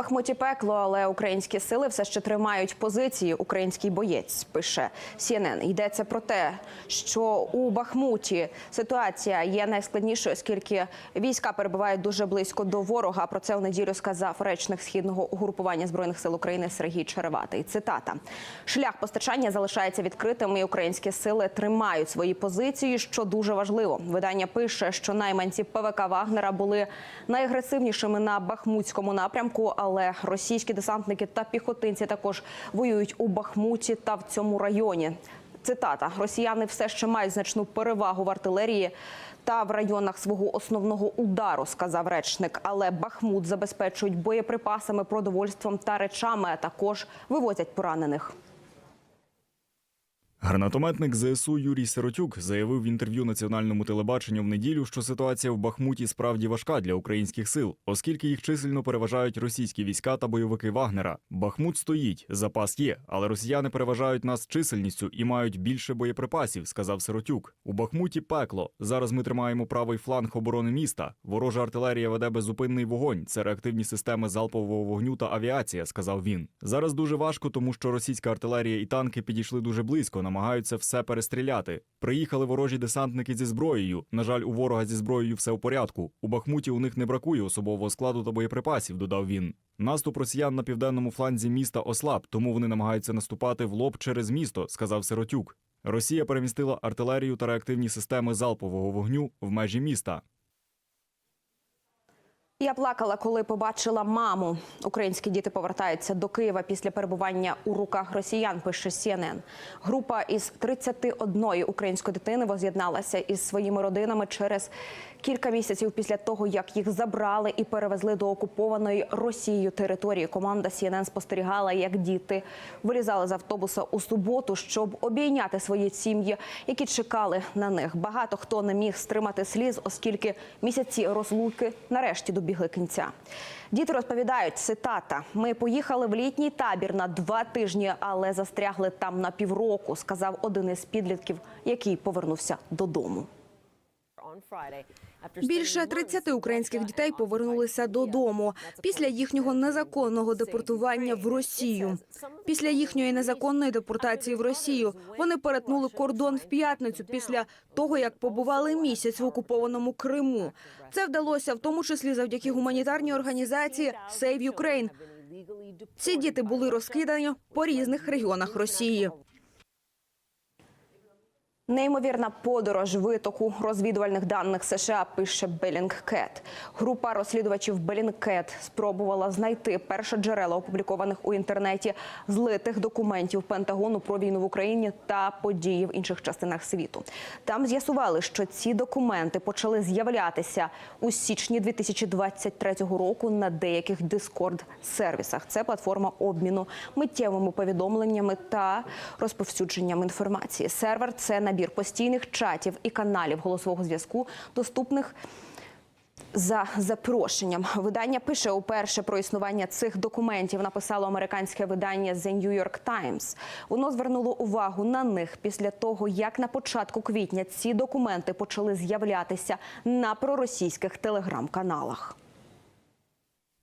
Бахмуті пекло, але українські сили все ще тримають позиції. Український боєць пише CNN. Йдеться про те, що у Бахмуті ситуація є найскладнішою, оскільки війська перебувають дуже близько до ворога. Про це у неділю сказав речник східного угрупування збройних сил України Сергій Череватий. Цитата: шлях постачання залишається відкритим. і Українські сили тримають свої позиції, що дуже важливо. Видання пише, що найманці ПВК Вагнера були найагресивнішими на Бахмутському напрямку, але російські десантники та піхотинці також воюють у Бахмуті та в цьому районі. Цитата: Росіяни все ще мають значну перевагу в артилерії та в районах свого основного удару, сказав речник. Але Бахмут забезпечують боєприпасами, продовольством та речами, а також вивозять поранених. Гранатометник ЗСУ Юрій Сиротюк заявив в інтерв'ю національному телебаченню в неділю, що ситуація в Бахмуті справді важка для українських сил, оскільки їх чисельно переважають російські війська та бойовики Вагнера. Бахмут стоїть, запас є, але росіяни переважають нас чисельністю і мають більше боєприпасів, сказав Сиротюк. У Бахмуті пекло. Зараз ми тримаємо правий фланг оборони міста. Ворожа артилерія веде беззупинний вогонь. Це реактивні системи залпового вогню та авіація, сказав він. Зараз дуже важко, тому що російська артилерія і танки підійшли дуже близько, намагаються все перестріляти. Приїхали ворожі десантники зі зброєю. На жаль, у ворога зі зброєю все в порядку. У Бахмуті у них не бракує особового складу та боєприпасів, додав він. Наступ росіян на південному фланзі міста ослаб, тому вони намагаються наступати в лоб через місто, сказав Сиротюк. Росія перемістила артилерію та реактивні системи залпового вогню в межі міста. Я плакала, коли побачила маму. Українські діти повертаються до Києва після перебування у руках росіян. Пише CNN. Група із 31 української дитини воз'єдналася із своїми родинами через кілька місяців після того, як їх забрали і перевезли до окупованої Росією території. Команда CNN спостерігала, як діти вилізали з автобуса у суботу, щоб обійняти свої сім'ї, які чекали на них. Багато хто не міг стримати сліз, оскільки місяці розлуки нарешті добігли кінця. Діти розповідають цитата: Ми поїхали в літній табір на два тижні, але застрягли там на півроку. Сказав один із підлітків, який повернувся додому. Більше 30 українських дітей повернулися додому після їхнього незаконного депортування в Росію. Після їхньої незаконної депортації в Росію вони перетнули кордон в п'ятницю після того, як побували місяць в окупованому Криму. Це вдалося в тому числі завдяки гуманітарній організації Save Ukraine. Ці діти були розкидані по різних регіонах Росії. Неймовірна подорож витоку розвідувальних даних США пише Bellingcat. Група розслідувачів Bellingcat спробувала знайти перше джерело опублікованих у інтернеті злитих документів Пентагону про війну в Україні та події в інших частинах світу. Там з'ясували, що ці документи почали з'являтися у січні 2023 року на деяких Discord сервісах. Це платформа обміну миттєвими повідомленнями та розповсюдженням інформації. Сервер це набір постійних чатів і каналів голосового зв'язку, доступних за запрошенням. Видання пише уперше про існування цих документів. Написало американське видання The New York Times. Воно звернуло увагу на них після того, як на початку квітня ці документи почали з'являтися на проросійських телеграм-каналах.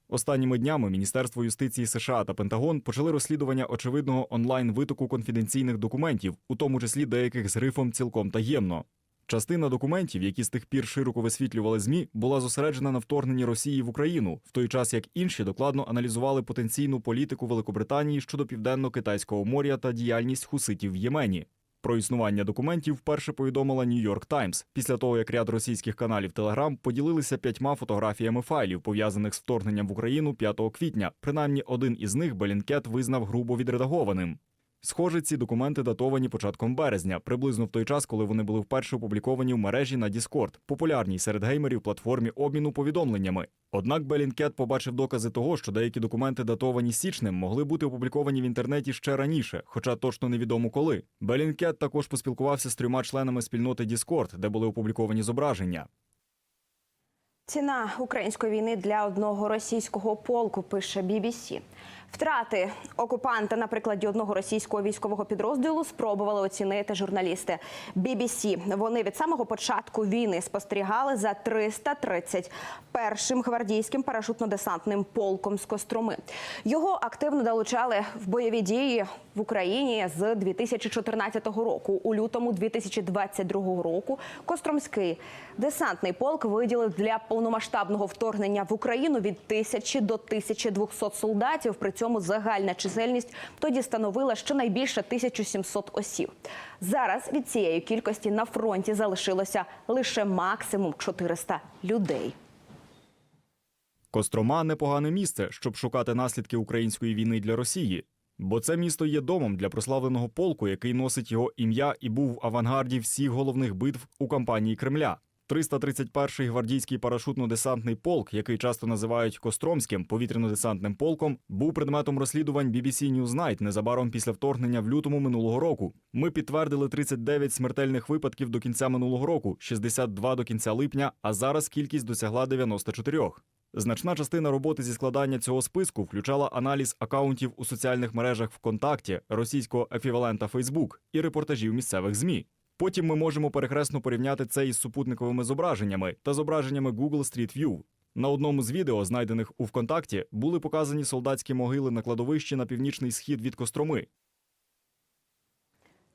Останніми днями Міністерство юстиції США та Пентагон почали розслідування очевидного онлайн витоку конфіденційних документів, у тому числі деяких з грифом цілком таємно. Частина документів, які з тих пір широко висвітлювали змі, була зосереджена на вторгненні Росії в Україну, в той час як інші докладно аналізували потенційну політику Великобританії щодо південно-китайського моря та діяльність хуситів в Ємені. Про існування документів вперше повідомила Нью-Йорк Таймс після того, як ряд російських каналів Телеграм поділилися п'ятьма фотографіями файлів, пов'язаних з вторгненням в Україну 5 квітня. Принаймні один із них Белінкет визнав грубо відредагованим. Схоже, ці документи датовані початком березня, приблизно в той час, коли вони були вперше опубліковані в мережі на Discord, популярній серед геймерів платформі обміну повідомленнями. Однак Белінкет побачив докази того, що деякі документи, датовані січнем, могли бути опубліковані в інтернеті ще раніше, хоча точно невідомо коли. Белінкет також поспілкувався з трьома членами спільноти Discord, де були опубліковані зображення. Ціна української війни для одного російського полку пише BBC. Втрати окупанта на прикладі одного російського військового підрозділу спробували оцінити журналісти BBC. Вони від самого початку війни спостерігали за 331-м гвардійським парашутно-десантним полком з Костроми. Його активно долучали в бойові дії в Україні з 2014 року. У лютому 2022 року Костромський десантний полк виділив для повномасштабного вторгнення в Україну від тисячі до 1200 солдатів. При цьому загальна чисельність тоді становила щонайбільше 1700 осіб. Зараз від цієї кількості на фронті залишилося лише максимум 400 людей. Кострома непогане місце, щоб шукати наслідки української війни для Росії. Бо це місто є домом для прославленого полку, який носить його ім'я і був в авангарді всіх головних битв у кампанії Кремля. 331-й гвардійський парашутно-десантний полк, який часто називають Костромським повітряно-десантним полком, був предметом розслідувань BBC Newsnight незабаром після вторгнення в лютому минулого року. Ми підтвердили 39 смертельних випадків до кінця минулого року, 62 до кінця липня, а зараз кількість досягла 94. Значна частина роботи зі складання цього списку включала аналіз акаунтів у соціальних мережах ВКонтакті, російського еквівалента Фейсбук і репортажів місцевих ЗМІ. Потім ми можемо перехресно порівняти це із супутниковими зображеннями та зображеннями Google Street View. На одному з відео, знайдених у ВКонтакті, були показані солдатські могили на кладовищі на північний схід від Костроми.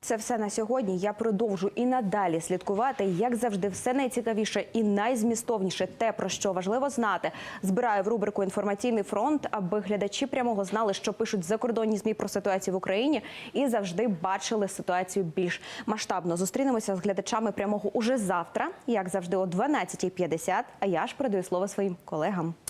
Це все на сьогодні. Я продовжу і надалі слідкувати, як завжди, все найцікавіше і найзмістовніше те, про що важливо знати. Збираю в рубрику Інформаційний фронт, аби глядачі прямого знали, що пишуть закордонні змі про ситуацію в Україні, і завжди бачили ситуацію більш масштабно. Зустрінемося з глядачами прямого уже завтра, як завжди, о 12.50, А я ж передаю слово своїм колегам.